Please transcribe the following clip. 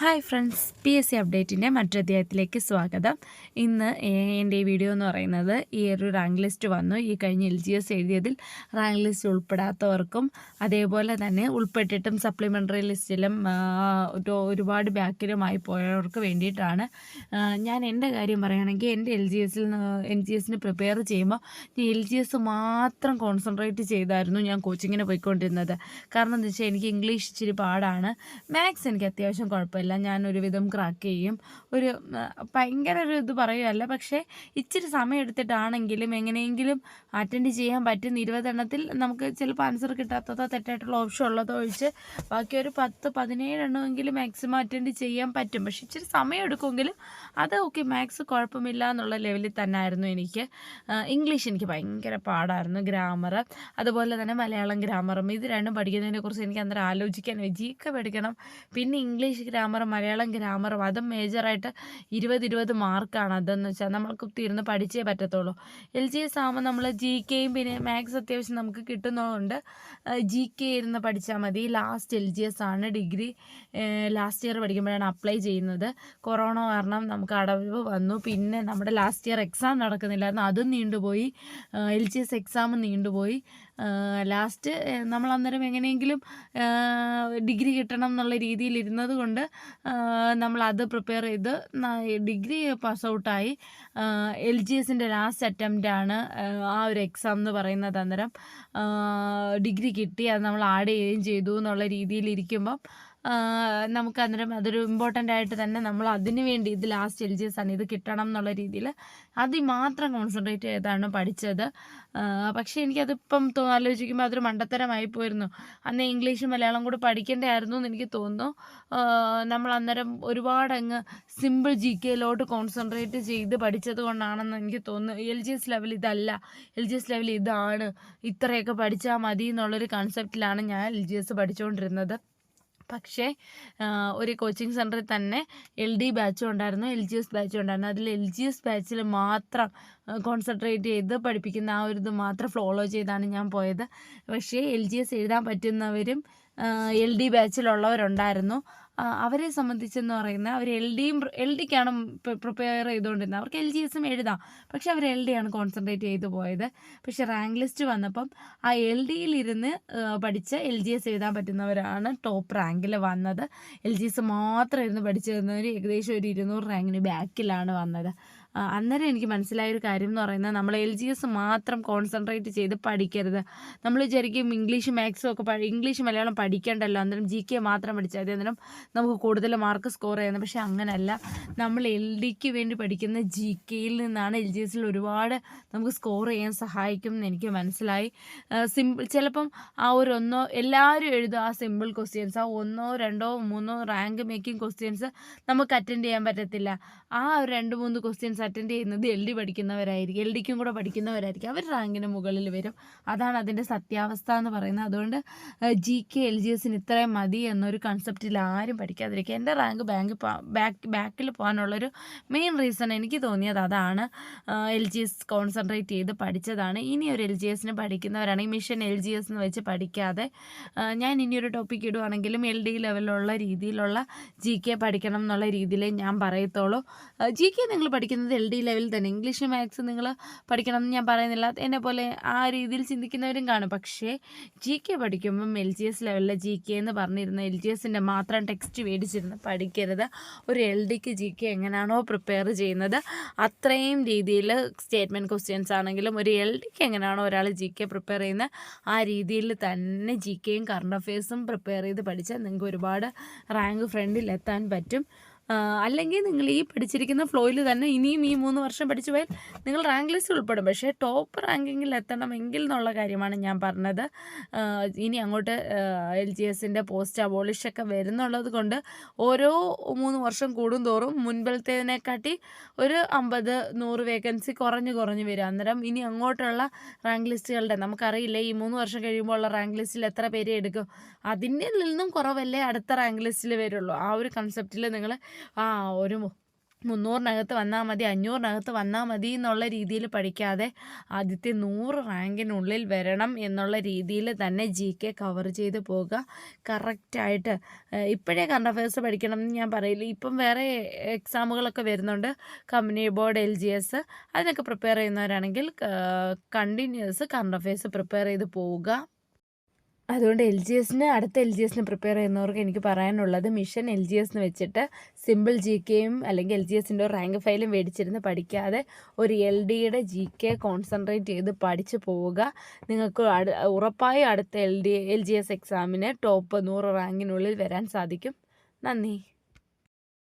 Hi friends P S C അപ്ഡേറ്റിന്റെ മറ്റൊധ്യായത്തിലേക്ക് സ്വാഗതം. ഇന്ന് എന്റെ വീഡിയോ എന്ന് പറയുന്നത് ഈ ഒരു റാങ്ക് ലിസ്റ്റ് വന്നു. ഈ കഴിഞ്ഞ എൽ ജി എസ് എഴുതിയതിൽ റാങ്ക് ലിസ്റ്റ് ഉൾപ്പെടാത്തവർക്കും അതേപോലെ തന്നെ ഉൾപ്പെട്ടിട്ടും സപ്ലിമെന്ററി ലിസ്റ്റിലും ഒരുപാട് ബാക്കിലുമായി പോയവർക്ക് വേണ്ടിയിട്ടാണ്. ഞാൻ എന്റെ കാര്യം പറയുകയാണെങ്കിൽ എന്റെ എൽ ജി എസിൽ എൽ ജി എസിന് പ്രിപ്പയർ ചെയ്യുമ്പോൾ ഞാൻ എൽ ജി എസ് മാത്രം കോൺസെൻട്രേറ്റ് ചെയ്തായിരുന്നു ഞാൻ കോച്ചിങ്ങിന് പോയിക്കൊണ്ടിരുന്നത്. കാരണം എന്താ വെച്ചാൽ എനിക്ക് ഇംഗ്ലീഷ് ഇച്ചിരി പാടാണ്. മാത്സ് എനിക്ക് അത്യാവശ്യം കുഴപ്പമില്ല. ഞാൻ ഒരുവിധം ക്രാക്ക് ചെയ്യും. ഒരു ഭയങ്കര ഒരു ഇത് പറയുകയല്ല. പക്ഷേ ഇച്ചിരി സമയം എടുത്തിട്ടാണെങ്കിലും എങ്ങനെയെങ്കിലും അറ്റൻഡ് ചെയ്യാൻ പറ്റുന്ന ഇരുപതെണ്ണത്തിൽ നമുക്ക് ചിലപ്പോൾ ആൻസർ കിട്ടാത്തതോ തെറ്റായിട്ടുള്ള ഓപ്ഷൻ ഉള്ളതോ ഒഴിച്ച് ബാക്കി ഒരു പത്ത് പതിനേഴെണ്ണമെങ്കിലും മാക്സിമം അറ്റൻഡ് ചെയ്യാൻ പറ്റും. പക്ഷെ ഇച്ചിരി സമയം എടുക്കുമെങ്കിലും അത് ഓക്കെ മാത്സ് കുഴപ്പമില്ല എന്നുള്ള ലെവലിൽ തന്നെ ആയിരുന്നു എനിക്ക്. ഇംഗ്ലീഷ് എനിക്ക് ഭയങ്കര പാടായിരുന്നു ഗ്രാമർ അതുപോലെ തന്നെ മലയാളം ഗ്രാമറും ഇത് രണ്ടും പഠിക്കുന്നതിനെക്കുറിച്ച് എനിക്ക് അന്നേരം ആലോചിക്കാൻ ജീക്കെ പഠിക്കണം. പിന്നെ ഇംഗ്ലീഷ് ഗ്രാമർ മലയാളം ഗ്രാമറും. അതും മേജറായിട്ട് ഇരുപത് ഇരുപത് മാർക്കാണ് അതെന്ന് വെച്ചാൽ നമ്മൾക്ക് തീർന്ന് പഠിച്ചേ പറ്റത്തുള്ളൂ. എൽ ജി എസ് ആകുമ്പോൾ നമ്മൾ ജി കെയും പിന്നെ മാത്സ് അത്യാവശ്യം നമുക്ക് കിട്ടുന്നതുകൊണ്ട് ജി കെ ഇരുന്ന് പഠിച്ചാൽ മതി. ലാസ്റ്റ് എൽ ജി എസ് ആണ് ഡിഗ്രി ലാസ്റ്റ് ഇയർ പഠിക്കുമ്പോഴാണ് അപ്ലൈ ചെയ്യുന്നത്. കൊറോണ കാരണം നമുക്ക് അടവ് വന്നു. പിന്നെ നമ്മുടെ ലാസ്റ്റ് ഇയർ എക്സാം നടക്കുന്നില്ലായിരുന്നു. അതും നീണ്ടുപോയി. എൽ ജി എസ് എക്സാം നീണ്ടുപോയി. ലാസ്റ്റ് നമ്മൾ അന്നേരം എങ്ങനെയെങ്കിലും ഡിഗ്രി കിട്ടണം എന്നുള്ള രീതിയിൽ ഇരുന്നത് കൊണ്ട് അത് പ്രിപ്പയർ ചെയ്ത് ഡിഗ്രി പാസ് ഔട്ടായി എൽ ജി എസിന്റെ ലാസ്റ്റ് അറ്റംപ്റ്റ് ആണ് ആ ഒരു എക്സാം എന്ന് പറയുന്നത് അന്നേരം. ഡിഗ്രി കിട്ടി അത് നമ്മൾ ആഡ് ചെയ്യുകയും ചെയ്തു എന്നുള്ള രീതിയിൽ ഇരിക്കുമ്പം നമുക്ക് അന്നേരം അതൊരു ഇമ്പോർട്ടന്റ് ആയിട്ട് തന്നെ നമ്മൾ അതിന് വേണ്ടി ഇത് ലാസ്റ്റ് എൽ ജി എസ് ആണ് ഇത് കിട്ടണം എന്നുള്ള രീതിയിൽ അതിൽ മാത്രം കോൺസെൻട്രേറ്റ് ചെയ്താണ് പഠിച്ചത്. പക്ഷേ എനിക്കതിപ്പം ആലോചിക്കുമ്പോൾ അതൊരു മണ്ടത്തരമായി പോയിരുന്നു. അന്ന് ഇംഗ്ലീഷും മലയാളം കൂടെ പഠിക്കേണ്ടതായിരുന്നു എന്ന് എനിക്ക് തോന്നുന്നു. നമ്മൾ അന്നേരം ഒരുപാട് അങ്ങ് സിമ്പിൾ ജി കെയിലോട്ട് കോൺസെൻട്രേറ്റ് ചെയ്ത് പഠിച്ചത് കൊണ്ടാണെന്ന് എനിക്ക് തോന്നുന്നു. എൽ ജി എസ് ലെവൽ ഇതല്ല. എൽ ജി എസ് ലെവൽ ഇതാണ്. ഇത്രയൊക്കെ പഠിച്ചാൽ മതി എന്നുള്ളൊരു കൺസെപ്റ്റിലാണ് ഞാൻ എൽ ജി എസ് പഠിച്ചുകൊണ്ടിരുന്നത് പക്ഷേ ഒരു കോച്ചിങ് സെന്ററിൽ തന്നെ എൽ ഡി ബാച്ചും ഉണ്ടായിരുന്നു എൽ ജി എസ് ബാച്ചും ഉണ്ടായിരുന്നു. അതിൽ എൽ ജി എസ് ബാച്ചിൽ മാത്രം കോൺസെൻട്രേറ്റ് ചെയ്ത് പഠിപ്പിക്കുന്ന ആ ഒരു ഇത് മാത്രം ഫോളോ ചെയ്താണ് ഞാൻ പോയത്. പക്ഷേ എൽ ജി എസ് എഴുതാൻ പറ്റുന്നവരും എൽ ഡി ബാച്ചിലുള്ളവരുണ്ടായിരുന്നു. അവരെ സംബന്ധിച്ചെന്ന് പറയുന്ന അവർ എൽ ഡിയും എൽ ഡിക്കാണ് പ്രിപ്പയർ ചെയ്തുകൊണ്ടിരുന്നത്. അവർക്ക് എൽ ജി എസും എഴുതാം. പക്ഷെ അവർ എൽ ഡി ആണ് കോൺസെൻട്രേറ്റ് ചെയ്തു പോയത്. പക്ഷെ റാങ്ക് ലിസ്റ്റ് വന്നപ്പം ആ എൽ ഡിയിലിരുന്ന് പഠിച്ച് എൽ ജി എസ് എഴുതാൻ പറ്റുന്നവരാണ് ടോപ്പ് റാങ്കിൽ വന്നത്. എൽ ജി എസ് മാത്രം ഇരുന്ന് പഠിച്ചിരുന്നവർ ഏകദേശം ഒരു ഇരുന്നൂറ് റാങ്കിന് ബാക്കിലാണ് വന്നത്. അന്നേരം എനിക്ക് മനസ്സിലായ ഒരു കാര്യം എന്ന് പറയുന്നത് നമ്മൾ എൽ ജി എസ് മാത്രം കോൺസെൻട്രേറ്റ് ചെയ്ത് പഠിക്കരുത്. നമ്മൾ വിചാരിക്കും ഇംഗ്ലീഷ് മാത്സും ഒക്കെ ഇംഗ്ലീഷ് മലയാളം പഠിക്കേണ്ടല്ലോ. അന്നേരം ജി കെ മാത്രം പഠിച്ചാൽ മതി. അന്നേരം നമുക്ക് കൂടുതൽ മാർക്ക് സ്കോർ ചെയ്യുന്നത് പക്ഷേ അങ്ങനെയല്ല നമ്മൾ എൽ ഡിക്ക് വേണ്ടി പഠിക്കുന്ന ജി കെയിൽ നിന്നാണ് എൽ ജി എസിൽ ഒരുപാട് നമുക്ക് സ്കോർ ചെയ്യാൻ സഹായിക്കും എന്ന് എനിക്ക് മനസ്സിലായി. സിമ്പിൾ ചിലപ്പം ആ ഒരു ഒന്നോ എല്ലാവരും എഴുതും ആ സിമ്പിൾ ക്വസ്റ്റ്യൻസ് ആ ഒന്നോ രണ്ടോ മൂന്നോ റാങ്ക് മേക്കിംഗ് ക്വസ്റ്റ്യൻസ് നമുക്ക് അറ്റൻഡ് ചെയ്യാൻ പറ്റത്തില്ല. ആ ഒരു രണ്ട് മൂന്ന് ക്വസ്റ്റ്യൻസ് അറ്റൻഡ് ചെയ്യുന്നത് എൽ ഡി പഠിക്കുന്നവരായിരിക്കും. എൽ ഡിക്കും കൂടെ പഠിക്കുന്നവരായിരിക്കും. അവർ റാങ്കിന് മുകളിൽ വരും. അതാണ് അതിന്റെ സത്യാവസ്ഥ എന്ന് പറയുന്നത്. അതുകൊണ്ട് ജി കെ എൽ ജി എസിന് ഇത്രയും മതി എന്നൊരു കൺസെപ്റ്റിൽ ആരും പഠിക്കാതിരിക്കുക. എന്റെ റാങ്ക് ബാങ്ക് ബാക്ക് ബാക്കിൽ പോകാനുള്ളൊരു മെയിൻ റീസൺ എനിക്ക് തോന്നിയത് അതാണ്. എൽ ജി എസ് കോൺസെൻട്രേറ്റ് ചെയ്ത് പഠിച്ചതാണ്. ഇനി ഒരു എൽ ജി എസിന് പഠിക്കുന്നവരാണെങ്കിൽ മിഷൻ എൽ ജി എസ് എന്ന് വെച്ച് പഠിക്കാതെ ഞാൻ ഇനിയൊരു ടോപ്പിക് ഇടുവാണെങ്കിലും എൽ ഡി ലെവലിലുള്ള രീതിയിലുള്ള ജി കെ പഠിക്കണം എന്നുള്ള രീതിയിലേ ഞാൻ പറയത്തുള്ളൂ. ജി കെ നിങ്ങൾ പഠിക്കുന്നത് എൽ ഡി ലെവലിൽ തന്നെ. ഇംഗ്ലീഷ് മാത്സ് നിങ്ങൾ പഠിക്കണം എന്ന് ഞാൻ പറയുന്നില്ല. എന്നെ പോലെ ആ രീതിയിൽ ചിന്തിക്കുന്നവരും കാണും. പക്ഷേ ജി കെ പഠിക്കുമ്പം എൽ ജി എസ് ലെവലിലെ ജി കെ എന്ന് പറഞ്ഞിരുന്ന എൽ ജി എസിന്റെ മാത്രം ടെക്സ്റ്റ് മേടിച്ചിരുന്ന് പഠിക്കരുത്. ഒരു എൽ ഡിക്ക് ജി കെ എങ്ങനെയാണോ പ്രിപ്പയർ ചെയ്യുന്നത് അത്രയും രീതിയിൽ സ്റ്റേറ്റ്മെന്റ് ക്വസ്റ്റ്യൻസ് ആണെങ്കിലും ഒരു എൽ ഡിക്ക് എങ്ങനെയാണോ ഒരാൾ ജി കെ പ്രിപ്പയർ ചെയ്യുന്നത് ആ രീതിയിൽ തന്നെ ജി കെയും കറണ്ട് അഫയേഴ്സും പ്രിപ്പയർ ചെയ്ത് പഠിച്ചാൽ നിങ്ങൾക്ക് ഒരുപാട് റാങ്ക് ഫ്രണ്ടിൽ എത്താൻ പറ്റും. അല്ലെങ്കിൽ നിങ്ങൾ ഈ പഠിച്ചിരിക്കുന്ന ഫ്ലോയിൽ തന്നെ ഇനിയും ഈ മൂന്ന് വർഷം പഠിച്ചു പോയാൽ നിങ്ങൾ റാങ്ക് ലിസ്റ്റ് ഉൾപ്പെടും. പക്ഷേ ടോപ്പ് റാങ്കിങ്ങിൽ എത്തണമെങ്കിൽ എന്നുള്ള കാര്യമാണ് ഞാൻ പറഞ്ഞത്. ഇനി അങ്ങോട്ട് എൽ ജി എസിന്റെ പോസ്റ്റ് അബോളിഷൊക്കെ വരുന്നുള്ളത് കൊണ്ട് ഓരോ മൂന്ന് വർഷം കൂടുന്തോറും മുൻപിലത്തേതിനെക്കാട്ടി ഒരു അമ്പത് നൂറ് വേക്കൻസി കുറഞ്ഞു കുറഞ്ഞു വരും. അന്നേരം ഇനി അങ്ങോട്ടുള്ള റാങ്ക് ലിസ്റ്റുകളുടെ നമുക്കറിയില്ല ഈ മൂന്ന് വർഷം കഴിയുമ്പോൾ ഉള്ള റാങ്ക് ലിസ്റ്റിൽ എത്ര പേര് എടുക്കും? അതിന്റെ നിന്നും കുറവല്ലേ അടുത്ത റാങ്ക് ലിസ്റ്റിൽ വരുള്ളൂ. ആ ഒരു കൺസെപ്റ്റിൽ നിങ്ങൾ ആ ഒരു മുന്നൂറിനകത്ത് വന്നാൽ മതി അഞ്ഞൂറിനകത്ത് വന്നാൽ മതി എന്നുള്ള രീതിയിൽ പഠിക്കാതെ ആദ്യത്തെ നൂറ് റാങ്കിനുള്ളിൽ വരണം എന്നുള്ള രീതിയിൽ തന്നെ ജി കെ കവർ ചെയ്ത് പോകുക കറക്റ്റായിട്ട് ഇപ്പോഴേ കറണ്ട് അഫയേഴ്സ് പഠിക്കണം എന്ന് ഞാൻ പറയില്ല. ഇപ്പം വേറെ എക്സാമുകളൊക്കെ വരുന്നുണ്ട്. Company board L G S അതിനൊക്കെ പ്രിപ്പയർ ചെയ്യുന്നവരാണെങ്കിൽ കണ്ടിന്യൂസ് കറണ്ട് അഫയേഴ്സ് പ്രിപ്പയർ ചെയ്ത് പോവുക. അതുകൊണ്ട് എൽ ജി എസിന് അടുത്ത എൽ ജി എസിന് പ്രിപ്പയർ ചെയ്യുന്നവർക്ക് എനിക്ക് പറയാനുള്ളത് മിഷൻ എൽ ജി എസ് എന്ന് വെച്ചിട്ട് സിമ്പിൾ ജി കെയും അല്ലെങ്കിൽ എൽ ജി എസിന്റെ റാങ്ക് ഫയലും മേടിച്ചിരുന്ന് പഠിക്കാതെ ഒരു എൽ ഡിയുടെ ജി കെ കോൺസെൻട്രേറ്റ് ചെയ്ത് പഠിച്ചു പോവുക. നിങ്ങൾക്ക് ഉറപ്പായും അടുത്ത L D L G S എക്സാമിന് ടോപ്പ് നൂറ് റാങ്കിനുള്ളിൽ വരാൻ സാധിക്കും. നന്ദി.